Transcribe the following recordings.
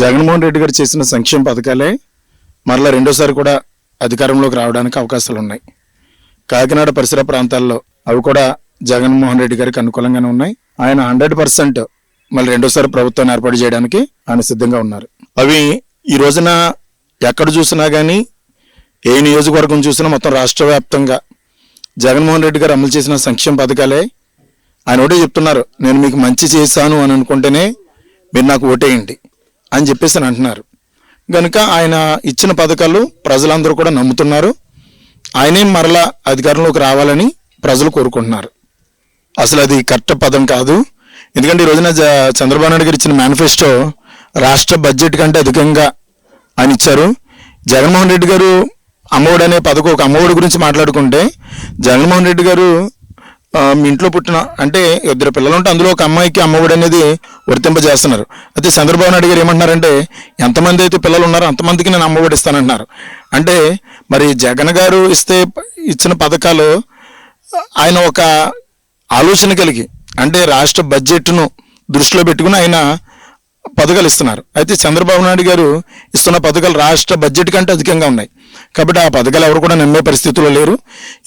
జగన్మోహన్ రెడ్డి గారు చేసిన సంక్షేమ పథకాలే మరలా రెండోసారి కూడా అధికారంలోకి రావడానికి అవకాశాలు ఉన్నాయి. కాకినాడ పరిసర ప్రాంతాల్లో అవి కూడా జగన్మోహన్ రెడ్డి గారికి అనుకూలంగానే ఉన్నాయి. ఆయన హండ్రెడ్ పర్సెంట్ మళ్ళీ రెండోసారి ప్రభుత్వాన్ని ఏర్పాటు చేయడానికి ఆయన సిద్ధంగా ఉన్నారు. అవి ఈ రోజున ఎక్కడ చూసినా కానీ ఏ నియోజకవర్గం చూసినా మొత్తం రాష్ట్ర వ్యాప్తంగా జగన్మోహన్ రెడ్డి గారు అమలు చేసిన సంక్షేమ పథకాలే. ఆయన ఒకటే చెప్తున్నారు నేను మీకు మంచి చేశాను అని అనుకుంటేనే మీరు నాకు ఓటేయండి. అని చెప్పేసి అని అంటున్నారు. కనుక ఆయన ఇచ్చిన పథకాలు ప్రజలందరూ కూడా నమ్ముతున్నారు. ఆయనే మరలా అధికారంలోకి రావాలని ప్రజలు కోరుకుంటున్నారు. అసలు అది కరెక్ట్ పదం కాదు. ఎందుకంటే ఈ రోజున చంద్రబాబు నాయుడు గారు ఇచ్చిన మేనిఫెస్టో రాష్ట్ర బడ్జెట్ కంటే అధికంగా ఆయన ఇచ్చారు. జగన్మోహన్ రెడ్డి గారు అమ్మఒడి అనే పథకం ఒక అమ్మఒడి గురించి మాట్లాడుకుంటే జగన్మోహన్ రెడ్డి గారు మీ ఇంట్లో పుట్టిన అంటే ఇద్దరు పిల్లలు ఉంటే అందులో ఒక అమ్మాయికి అమ్మఒడి అనేది వర్తింపజేస్తున్నారు. అయితే చంద్రబాబు నాయుడు గారు ఏమంటున్నారంటే ఎంతమంది అయితే పిల్లలు ఉన్నారో అంతమందికి నేను అమ్మఒడి ఇస్తానంటున్నారు. అంటే మరి జగన్ గారు ఇస్తే ఇచ్చిన పథకాలు ఆయన ఒక ఆలోచన కలిగి అంటే రాష్ట్ర బడ్జెట్ను దృష్టిలో పెట్టుకుని ఆయన పథకాలు ఇస్తున్నారు. అయితే చంద్రబాబు నాయుడు గారు ఇస్తున్న పథకాలు రాష్ట్ర బడ్జెట్ కంటే అధికంగా ఉన్నాయి. కాబట్టి ఆ పథకాలు ఎవరు కూడా నమ్మే పరిస్థితుల్లో లేరు.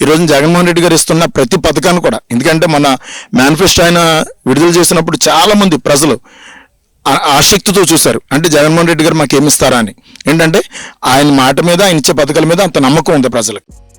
ఈ రోజు జగన్మోహన్ రెడ్డి గారు ఇస్తున్న ప్రతి పథకాన్ని కూడా ఎందుకంటే మన మేనిఫెస్టో ఆయన విడుదల చేసినప్పుడు చాలామంది ప్రజలు ఆసక్తితో చూశారు. అంటే జగన్మోహన్ రెడ్డి గారు మాకేమిస్తారా అని. ఏంటంటే ఆయన మాట మీద ఆయన ఇచ్చే పథకాల మీద అంత నమ్మకం ఉంది ప్రజలకు.